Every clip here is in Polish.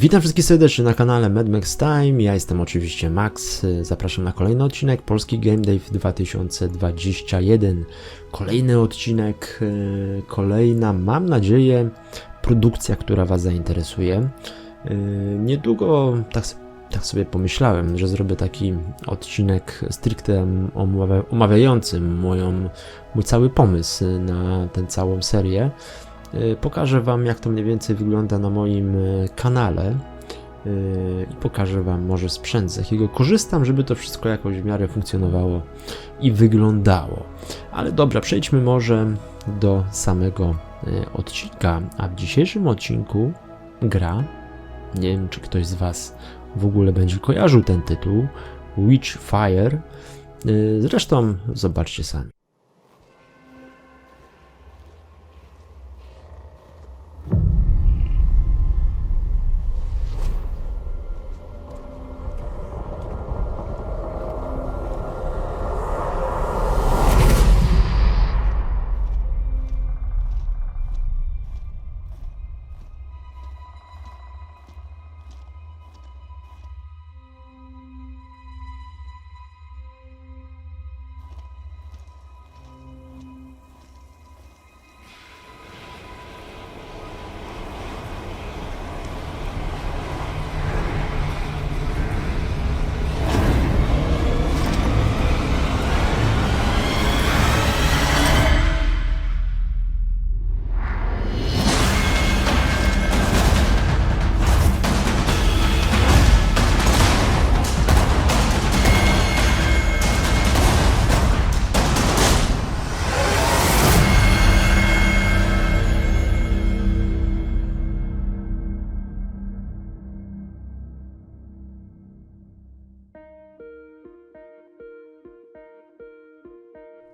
Witam wszystkich serdecznie na kanale Mad Max Time. Ja jestem oczywiście Max. Zapraszam na kolejny odcinek Polski Game Day 2021. Kolejny odcinek, e, kolejna, mam nadzieję, produkcja, która Was zainteresuje. E, Niedługo tak, tak sobie pomyślałem, że zrobię taki odcinek stricte omawia- omawiającym moją, mój cały pomysł na tę całą serię. Y, Pokażę Wam, jak to mniej więcej wygląda na moim y, kanale y, i pokażę Wam może sprzęt, z jakiego korzystam, żeby to wszystko jakoś w miarę funkcjonowało i wyglądało. Ale dobra, przejdźmy może do samego odcinka. A w dzisiejszym odcinku gra, nie wiem czy ktoś z Was w ogóle będzie kojarzył ten tytuł, Witchfire. Y, Zresztą zobaczcie sami.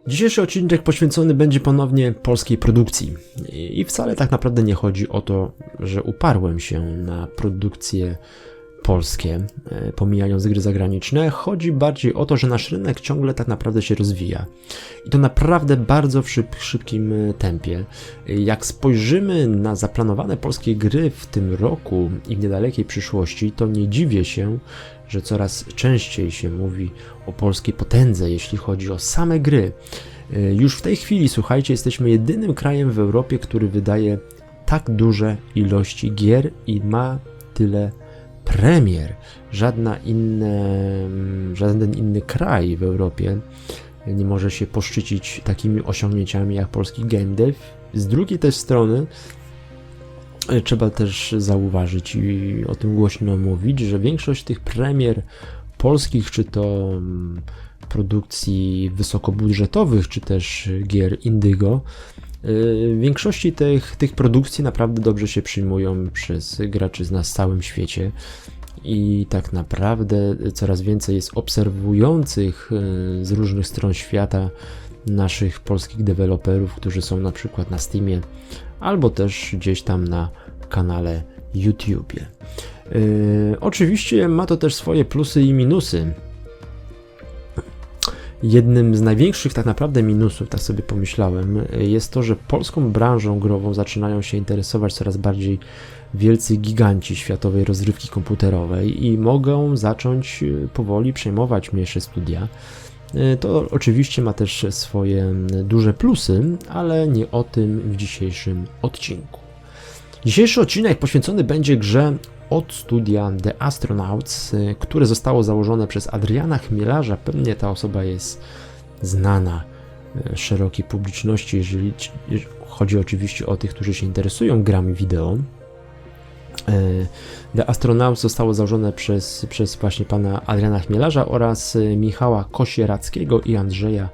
Dzisiejszy odcinek poświęcony będzie ponownie polskiej produkcji. I wcale tak naprawdę nie chodzi o to, że uparłem się na produkcje polskie, e, pomijając gry zagraniczne. Chodzi bardziej o to, że nasz rynek ciągle tak naprawdę się rozwija. I to naprawdę bardzo w szyb, szybkim e, tempie. Jak spojrzymy na zaplanowane polskie gry w tym roku i w niedalekiej przyszłości, to nie dziwię się, że coraz częściej się mówi o polskiej potędze, jeśli chodzi o same gry. E, Już w tej chwili, słuchajcie, jesteśmy jedynym krajem w Europie, który wydaje tak duże ilości gier i ma tyle premier. Żadna inne, żaden inny kraj w Europie nie może się poszczycić takimi osiągnięciami jak polski game dev. Z drugiej też strony e, trzeba też zauważyć i o tym głośno mówić, że większość tych premier polskich, czy to mm, produkcji wysokobudżetowych, czy też gier Indygo, w większości tych, tych produkcji naprawdę dobrze się przyjmują przez graczy na całym świecie. I tak naprawdę coraz więcej jest obserwujących y, z różnych stron świata naszych polskich deweloperów, którzy są na przykład na Steamie albo też gdzieś tam na kanale YouTubie. Yy, oczywiście ma to też swoje plusy i minusy. Jednym z największych tak naprawdę minusów, tak sobie pomyślałem, jest to, że polską branżą grową zaczynają się interesować coraz bardziej wielcy giganci światowej rozrywki komputerowej i mogą zacząć yy, powoli przejmować mniejsze studia. Yy, To oczywiście ma też swoje duże plusy, ale nie o tym w dzisiejszym odcinku. Dzisiejszy odcinek poświęcony będzie grze od studia The Astronauts, y, które zostało założone przez Adriana Chmielarza. Pewnie ta osoba jest znana y, szerokiej publiczności, jeżeli chodzi oczywiście o tych, którzy się interesują grami wideo. Y, The Astronauts zostało założone przez, przez właśnie pana Adriana Chmielarza oraz Michała Kosierackiego i Andrzeja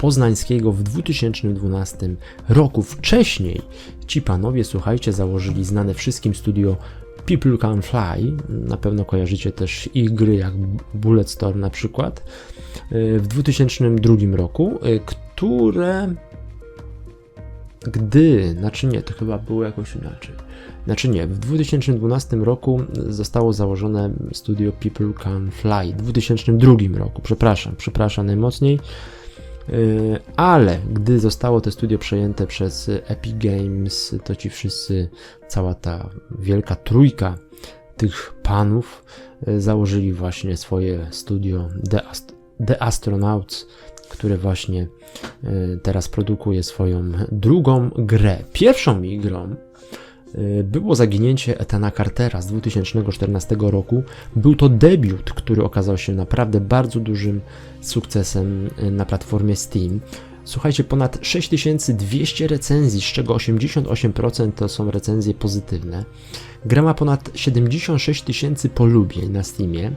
Poznańskiego w 2012 roku. Wcześniej ci panowie, słuchajcie, założyli znane wszystkim studio People Can Fly. Na pewno kojarzycie też ich gry jak Bulletstorm na przykład. y, W 2002 roku, y, które gdy, znaczy nie, to chyba było jakoś inaczej. Znaczy nie, w 2012 roku zostało założone studio People Can Fly. W 2002 roku, przepraszam, przepraszam najmocniej. Yy, Ale gdy zostało to studio przejęte przez Epic Games, to ci wszyscy, cała ta wielka trójka tych panów yy, założyli właśnie swoje studio The, Ast- The Astronauts, które właśnie yy, teraz produkuje swoją drugą grę. Pierwszą mi grą było zaginięcie Etana Cartera z 2014 roku. Był to debiut, który okazał się naprawdę bardzo dużym sukcesem yy, na platformie Steam. Słuchajcie, ponad 6200 recenzji, z czego 88% to są recenzje pozytywne. Gra ma ponad 76 tysięcy polubień na Steamie,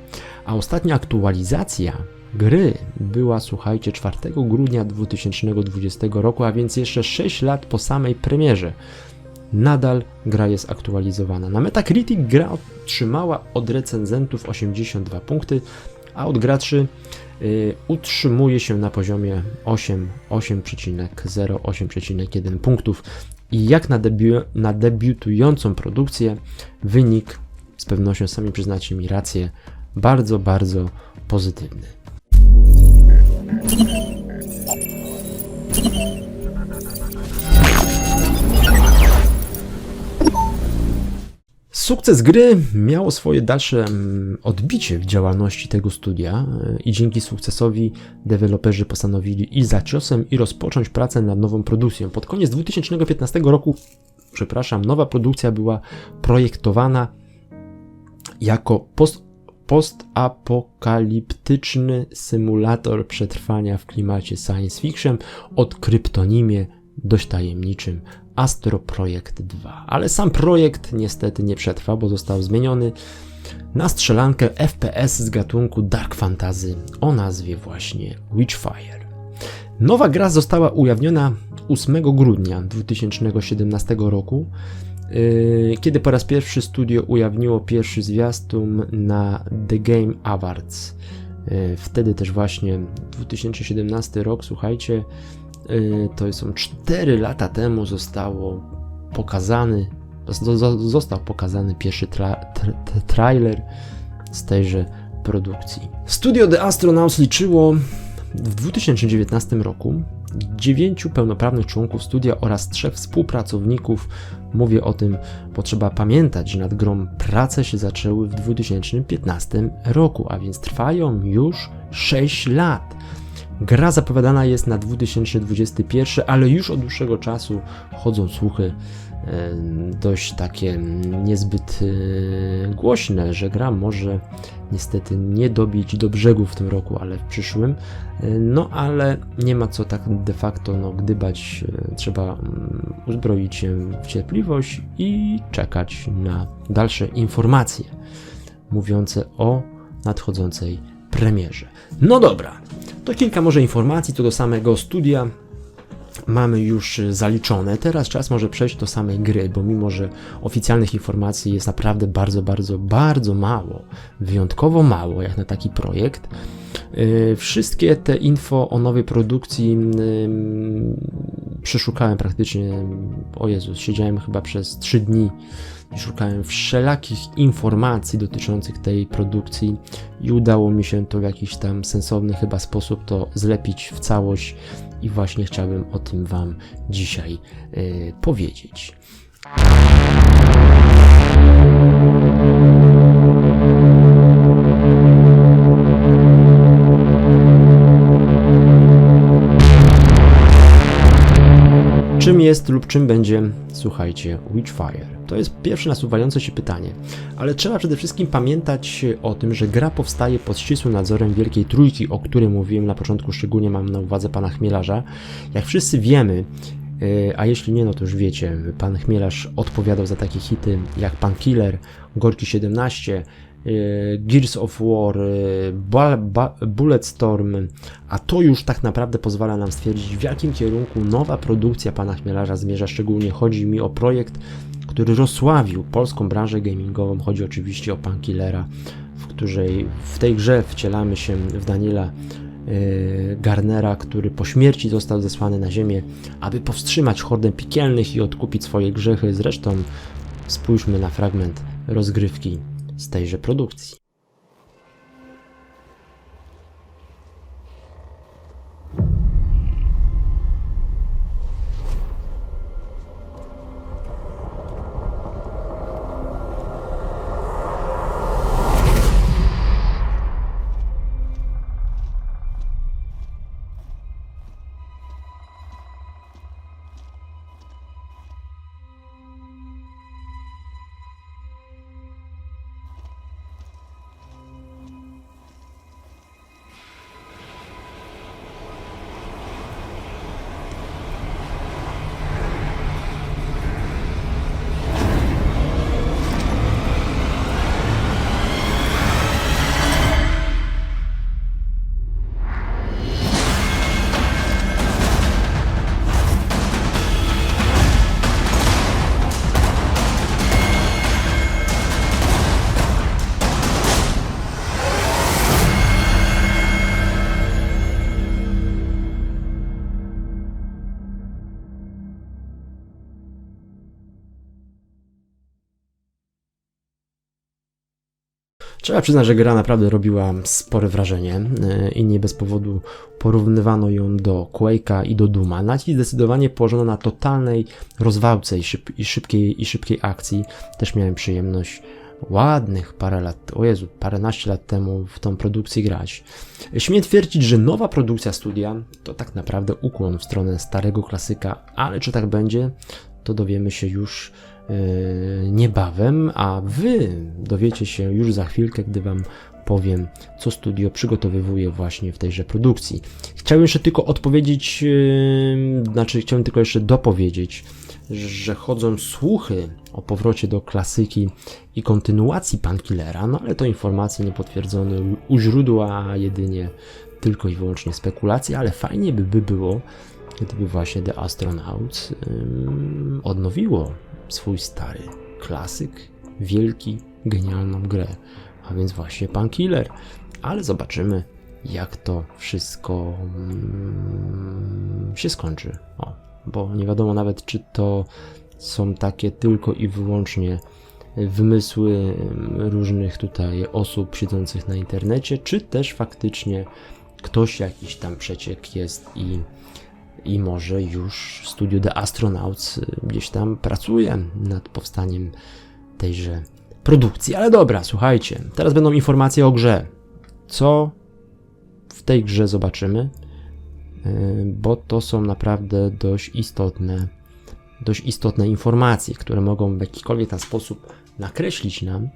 a ostatnia aktualizacja gry była, słuchajcie, 4 grudnia 2020 roku, a więc jeszcze 6 lat po samej premierze. Nadal gra jest aktualizowana. Na Metacritic gra otrzymała od recenzentów 82 punkty, a od graczy y, utrzymuje się na poziomie 8, 8,0, 8,1 punktów. I jak na, debiu, na debiutującą produkcję, wynik z pewnością sami przyznacie mi rację, bardzo, bardzo pozytywny. Sukces gry miał swoje dalsze mm, odbicie w działalności tego studia y, i dzięki sukcesowi deweloperzy postanowili iść za ciosem i rozpocząć pracę nad nową produkcją. Pod koniec 2015 roku, przepraszam, nowa produkcja była projektowana jako post postapokaliptyczny symulator przetrwania w klimacie science fiction od kryptonimie dość tajemniczym Astro Projekt 2. Ale sam projekt niestety nie przetrwał, bo został zmieniony na strzelankę FPS z gatunku Dark Fantasy o nazwie właśnie Witchfire. Nowa gra została ujawniona 8 grudnia 2017 roku, yy, kiedy po raz pierwszy studio ujawniło pierwszy zwiastun na The Game Awards. Yy, Wtedy też właśnie 2017 rok, słuchajcie, to są 4 lata temu zostało pokazany, zo- zo- został pokazany pierwszy tra- tra- trailer z tejże produkcji. Studio The Astronauts liczyło w 2019 roku dziewięciu pełnoprawnych członków studia oraz trzech współpracowników. Mówię o tym, bo trzeba pamiętać, że nad grą prace się zaczęły w 2015 roku, a więc trwają już 6 lat. Gra zapowiadana jest na 2021, ale już od dłuższego czasu chodzą słuchy e, dość takie niezbyt e, głośne, że gra może niestety nie dobić do brzegu w tym roku, ale w przyszłym. E, No ale nie ma co tak de facto no, gdybać, trzeba mm, uzbroić się w cierpliwość i czekać na dalsze informacje mówiące o nadchodzącej premierze. No dobra, to kilka może informacji co do samego studia mamy już zaliczone. Teraz czas może przejść do samej gry, bo mimo, że oficjalnych informacji jest naprawdę bardzo, bardzo, bardzo mało, wyjątkowo mało jak na taki projekt, yy, wszystkie te info o nowej produkcji przeszukałem praktycznie, o Jezus, siedziałem chyba przez 3 dni szukałem wszelakich informacji dotyczących tej produkcji i udało mi się to w jakiś tam sensowny chyba sposób to zlepić w całość i właśnie chciałbym o tym Wam dzisiaj yy, powiedzieć. Czym jest lub czym będzie, słuchajcie, Witchfire? To jest pierwsze nasuwające się pytanie, ale trzeba przede wszystkim pamiętać o tym, że gra powstaje pod ścisłym nadzorem Wielkiej Trójki, o którym mówiłem na początku, szczególnie mam na uwadze pana Chmielarza. Jak wszyscy wiemy, yy, a jeśli nie, no to już wiecie, pan Chmielarz odpowiadał za takie hity jak Pan Killer, Gorki 17, yy, Gears of War, Ba- Bulletstorm, a to już tak naprawdę pozwala nam stwierdzić, w jakim kierunku nowa produkcja pana Chmielarza zmierza. Szczególnie chodzi mi o projekt, który rozsławił polską branżę gamingową. Chodzi oczywiście o Pan Killera, w której w tej grze wcielamy się w Daniela yy, Garnera, który po śmierci został zesłany na ziemię, aby powstrzymać hordę piekielnych i odkupić swoje grzechy. Zresztą spójrzmy na fragment rozgrywki z tejże produkcji. Trzeba przyznać, że gra naprawdę robiła spore wrażenie e, i nie bez powodu porównywano ją do Quake'a i do Duma. Nacisk zdecydowanie położono na totalnej rozwałce i, szyb, i, szybkiej, i szybkiej akcji. Też miałem przyjemność ładnych parę lat, o Jezu, paręnaście lat temu w tą produkcję grać. Śmiem twierdzić, że nowa produkcja studia to tak naprawdę ukłon w stronę starego klasyka, ale czy tak będzie, to dowiemy się już niebawem, a wy dowiecie się już za chwilkę, gdy wam powiem, co studio przygotowywuje właśnie w tejże produkcji. Chciałem jeszcze tylko odpowiedzieć, yy, znaczy chciałem tylko jeszcze dopowiedzieć, że chodzą słuchy o powrocie do klasyki i kontynuacji Pankillera, no ale to informacje niepotwierdzone u źródła, jedynie tylko i wyłącznie spekulacje, ale fajnie by, by było, gdyby właśnie The Astronauts yy, odnowiło swój stary klasyk, wielki, genialną grę, a więc właśnie Pan Killer. Ale zobaczymy, jak to wszystko mm, się skończy. O, bo nie wiadomo nawet, czy to są takie tylko i wyłącznie wymysły mm, różnych tutaj osób siedzących na internecie, czy też faktycznie ktoś jakiś tam przeciek jest i i może już studio The Astronauts y, gdzieś tam pracuje nad powstaniem tejże produkcji. Ale dobra, słuchajcie, teraz będą informacje o grze. Co w tej grze zobaczymy, y, bo to są naprawdę dość istotne, dość istotne informacje, które mogą w jakikolwiek tam sposób nakreślić nam,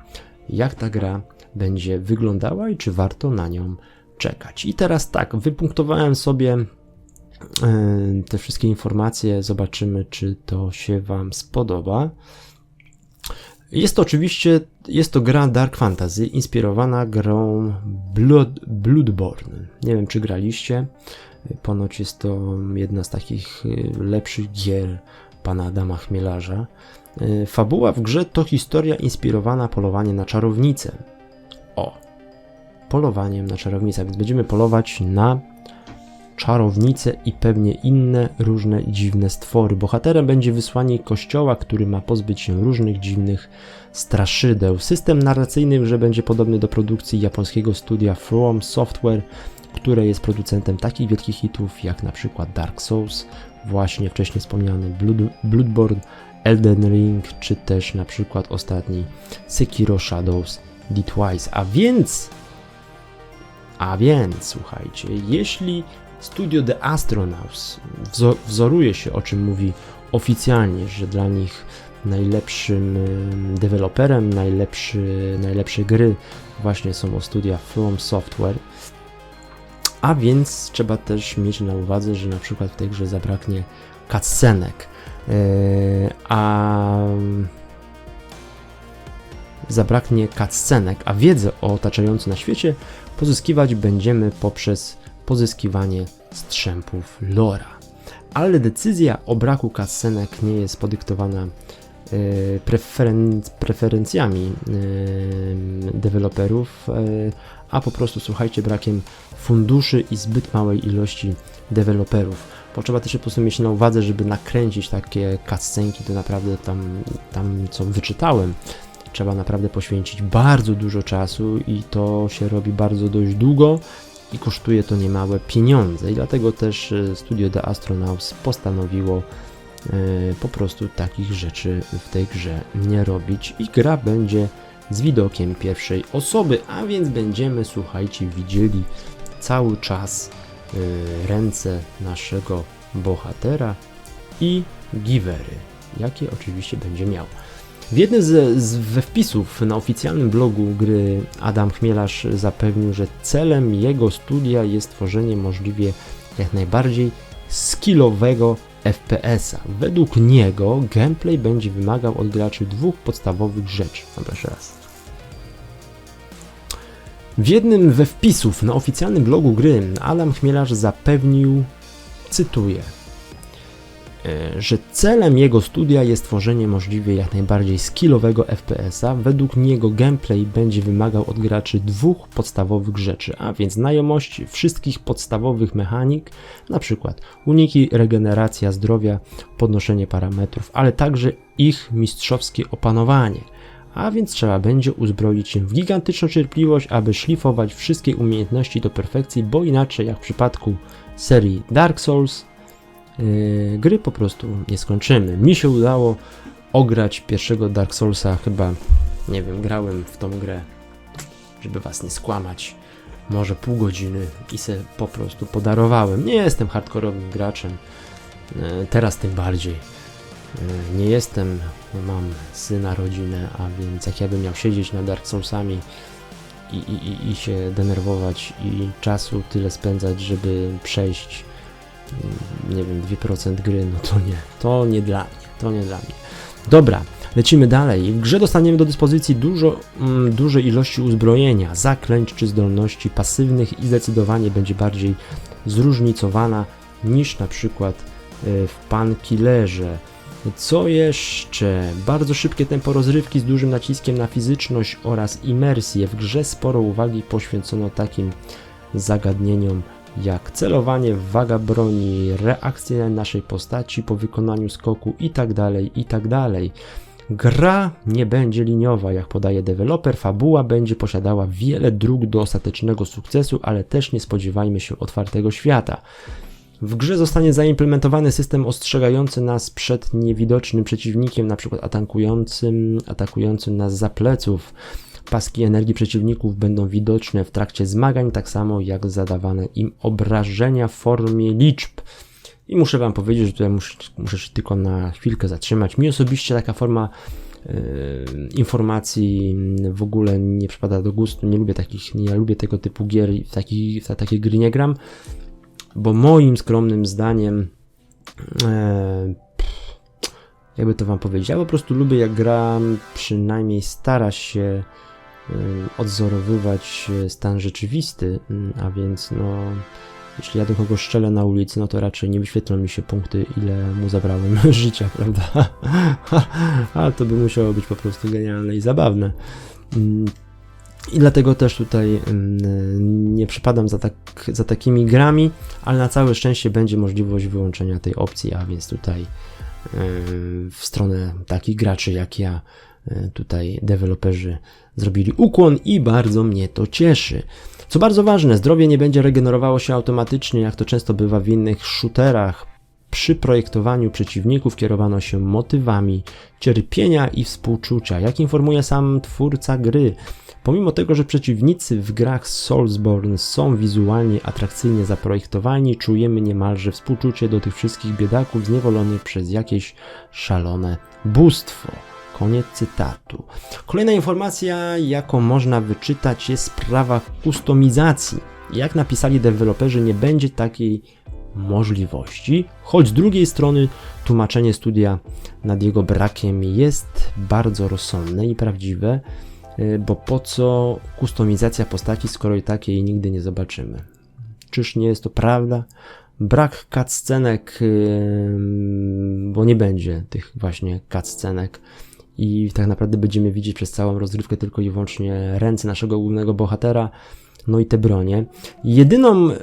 jak ta gra będzie wyglądała i czy warto na nią czekać. I teraz tak, wypunktowałem sobie te wszystkie informacje. Zobaczymy, czy to się Wam spodoba. Jest to oczywiście, jest to gra Dark Fantasy, inspirowana grą Blood, Bloodborne. Nie wiem, czy graliście. Ponoć jest to jedna z takich e, lepszych gier pana Adama Chmielarza. E, fabuła w grze to historia inspirowana polowaniem na czarownicę. O, polowaniem na czarownicę, więc będziemy polować na czarownice i pewnie inne różne dziwne stwory. Bohaterem będzie wysłanie kościoła, który ma pozbyć się różnych dziwnych straszydeł. System narracyjny, że będzie podobny do produkcji japońskiego studia From Software, które jest producentem takich wielkich hitów jak na przykład Dark Souls, właśnie wcześniej wspomniany Blood, Bloodborne, Elden Ring, czy też na przykład ostatni Sekiro Shadows Die Twice. A więc a więc, słuchajcie, jeśli Studio The Astronauts wzoruje się, o czym mówi oficjalnie, że dla nich najlepszym deweloperem, najlepszy, najlepsze gry właśnie są o studia From Software. A więc trzeba też mieć na uwadze, że na przykład w tej grze zabraknie cutscenek, e, a zabraknie cutscenek, a wiedzę o otaczającym na świecie pozyskiwać będziemy poprzez pozyskiwanie strzępów lora. Ale decyzja o braku kasenek nie jest podyktowana e, preferen preferencjami e, deweloperów, e, a po prostu słuchajcie brakiem funduszy i zbyt małej ilości deweloperów. Bo trzeba też po prostu mieć na uwadze, żeby nakręcić takie cutscenki, to naprawdę tam, tam co wyczytałem, trzeba naprawdę poświęcić bardzo dużo czasu i to się robi bardzo dość długo i kosztuje to niemałe pieniądze. I dlatego też e, studio The Astronauts postanowiło e, po prostu takich rzeczy w tej grze nie robić i gra będzie z widokiem pierwszej osoby, a więc będziemy, słuchajcie, widzieli cały czas y, ręce naszego bohatera i givery, jakie oczywiście będzie miał. W jednym z, z we wpisów na oficjalnym blogu gry Adam Chmielarz zapewnił, że celem jego studia jest tworzenie możliwie jak najbardziej skillowego FPS-a. Według niego gameplay będzie wymagał od graczy dwóch podstawowych rzeczy. Dobra, jeszcze raz. W jednym we wpisów na oficjalnym blogu gry Adam Chmielarz zapewnił, cytuję, że celem jego studia jest tworzenie możliwie jak najbardziej skillowego FPS-a. Według niego gameplay będzie wymagał od graczy dwóch podstawowych rzeczy, a więc znajomości wszystkich podstawowych mechanik, np. uniki, regeneracja zdrowia, podnoszenie parametrów, ale także ich mistrzowskie opanowanie – a więc trzeba będzie uzbroić się w gigantyczną cierpliwość, aby szlifować wszystkie umiejętności do perfekcji, bo inaczej jak w przypadku serii Dark Souls, gry po prostu nie skończymy. Mi się udało ograć pierwszego Dark Soulsa, chyba, nie wiem, grałem w tą grę, żeby was nie skłamać, może pół godziny i se po prostu podarowałem. Nie jestem hardkorowym graczem, yy, teraz tym bardziej. Yy, nie jestem mam syna, rodzinę, a więc jak ja bym miał siedzieć na Dark Soulsami i, i, i się denerwować i czasu tyle spędzać, żeby przejść nie wiem, 2% gry, no to nie, to nie dla mnie, to nie dla mnie. Dobra, lecimy dalej. W grze dostaniemy do dyspozycji dużo, mm, duże ilości uzbrojenia, zaklęć czy zdolności pasywnych i zdecydowanie będzie bardziej zróżnicowana niż na przykład y, w Pankillerze. Co jeszcze? Bardzo szybkie tempo rozrywki z dużym naciskiem na fizyczność oraz imersję. W grze sporo uwagi poświęcono takim zagadnieniom jak celowanie, waga broni, reakcje naszej postaci po wykonaniu skoku itd. Tak itd. Tak Gra nie będzie liniowa, jak podaje deweloper, fabuła będzie posiadała wiele dróg do ostatecznego sukcesu, ale też nie spodziewajmy się otwartego świata. W grze zostanie zaimplementowany system ostrzegający nas przed niewidocznym przeciwnikiem, np. atakującym, atakującym nas za pleców. Paski energii przeciwników będą widoczne w trakcie zmagań, tak samo jak zadawane im obrażenia w formie liczb. I muszę Wam powiedzieć, że tutaj muszę, muszę się tylko na chwilkę zatrzymać. Mi osobiście taka forma yy, informacji w ogóle nie przypada do gustu. Nie lubię takich, nie lubię tego typu gier, w, taki, w takie gry nie gram bo moim skromnym zdaniem, e, jakby to wam powiedzieć, ja po prostu lubię jak gra przynajmniej stara się e, odzorowywać stan rzeczywisty, mm, a więc no jeśli ja do kogoś szczelę na ulicy, no to raczej nie wyświetlą mi się punkty, ile mu zabrałem życia, prawda? A to by musiało być po prostu genialne i zabawne. Mm, i dlatego też tutaj nie przypadam za, tak, za takimi grami, ale na całe szczęście będzie możliwość wyłączenia tej opcji, a więc tutaj w stronę takich graczy jak ja, tutaj deweloperzy zrobili ukłon i bardzo mnie to cieszy. Co bardzo ważne, zdrowie nie będzie regenerowało się automatycznie, jak to często bywa w innych shooterach. Przy projektowaniu przeciwników kierowano się motywami cierpienia i współczucia. Jak informuje sam twórca gry, Pomimo tego, że przeciwnicy w grach Soulsborne są wizualnie atrakcyjnie zaprojektowani, czujemy niemalże współczucie do tych wszystkich biedaków zniewolonych przez jakieś szalone bóstwo. Koniec cytatu. Kolejna informacja, jaką można wyczytać, jest sprawa kustomizacji. Jak napisali deweloperzy, nie będzie takiej możliwości, choć z drugiej strony tłumaczenie studia nad jego brakiem jest bardzo rozsądne i prawdziwe. Y, bo po co kustomizacja postaci, skoro i tak jej nigdy nie zobaczymy? Czyż nie jest to prawda? Brak cutscenek, bo nie będzie tych właśnie cutscenek i tak naprawdę będziemy widzieć przez całą rozgrywkę tylko i wyłącznie ręce naszego głównego bohatera. no i te bronie. Jedyną e,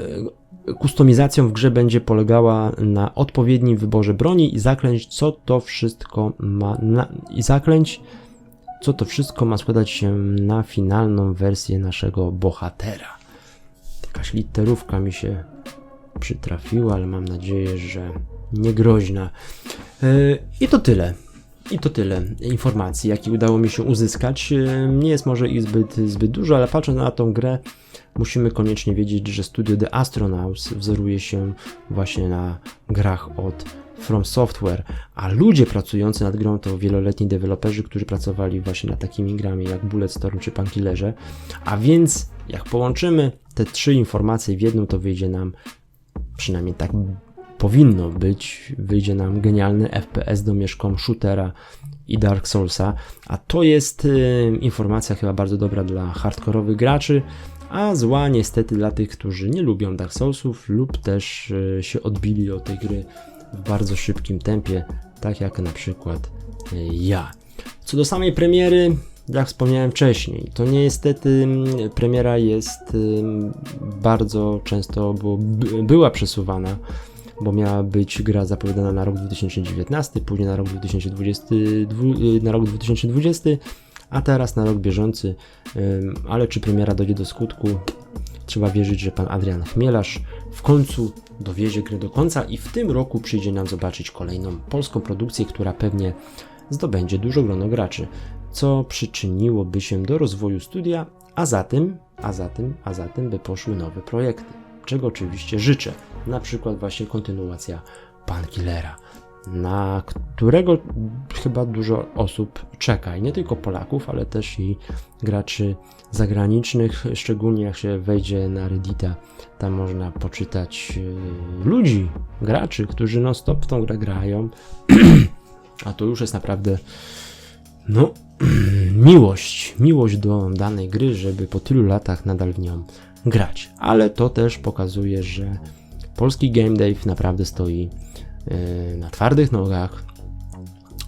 kustomizacją w grze będzie polegała na odpowiednim wyborze broni i zaklęć, co to wszystko ma na, i zaklęć, co to wszystko ma składać się na finalną wersję naszego bohatera. Jakaś literówka mi się przytrafiła, ale mam nadzieję, że nie groźna. Yy, I to tyle. I to tyle informacji, jakie udało mi się uzyskać. Nie jest może ich zbyt, zbyt dużo, ale patrząc na tą grę, musimy koniecznie wiedzieć, że studio The Astronauts wzoruje się właśnie na grach od From Software, a ludzie pracujący nad grą to wieloletni deweloperzy, którzy pracowali właśnie nad takimi grami jak Bulletstorm czy Painkillerze. A więc jak połączymy te trzy informacje w jedną, to wyjdzie nam, przynajmniej tak powinno być, wyjdzie nam genialny FPS domieszką shootera i Dark Soulsa, a to jest y, informacja chyba bardzo dobra dla hardkorowych graczy, a zła niestety dla tych, którzy nie lubią Dark Soulsów lub też y, się odbili od tej gry w bardzo szybkim tempie, tak jak na przykład y, ja. Co do samej premiery, jak wspomniałem wcześniej, to niestety mm, premiera jest bardzo często, bo by- była przesuwana, bo miała być gra zapowiadana na rok 2019, później na rok 2020, dwu- na rok 2020, a teraz na rok bieżący, ale czy premiera dojdzie do skutku? Trzeba wierzyć, że pan Adrian Chmielarz w końcu dowiezie grę do końca i w tym roku przyjdzie nam zobaczyć kolejną polską produkcję, która pewnie zdobędzie dużo grono graczy, co przyczyniłoby się do rozwoju studia, a za tym, a za tym, a za tym by poszły nowe projekty, czego oczywiście życzę. Na przykład właśnie kontynuacja Pankillera, na którego chyba dużo osób czeka. I nie tylko Polaków, ale też i graczy zagranicznych, szczególnie jak się wejdzie na Reddita, tam można poczytać yy, ludzi, graczy, którzy non stop w tą grę grają, a to już jest naprawdę no, miłość, miłość do danej gry, żeby po tylu latach nadal w nią grać. Ale to też pokazuje, że polski game dev naprawdę stoi yy, na twardych nogach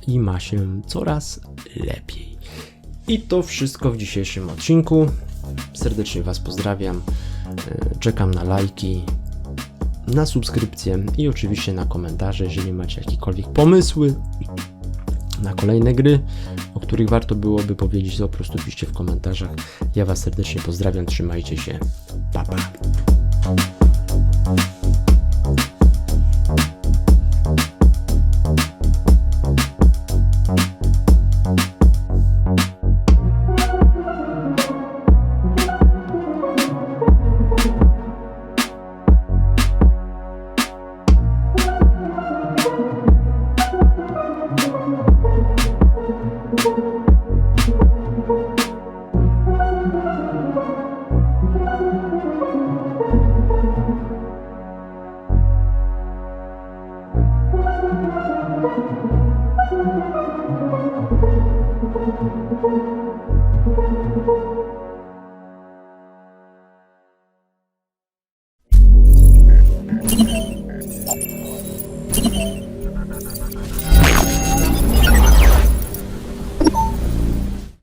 i ma się coraz lepiej. I to wszystko w dzisiejszym odcinku. Serdecznie Was pozdrawiam. Yy, Czekam na lajki, na subskrypcję i oczywiście na komentarze, jeżeli macie jakiekolwiek pomysły na kolejne gry, o których warto byłoby powiedzieć, to po prostu piszcie w komentarzach. Ja Was serdecznie pozdrawiam, trzymajcie się. Pa, pa.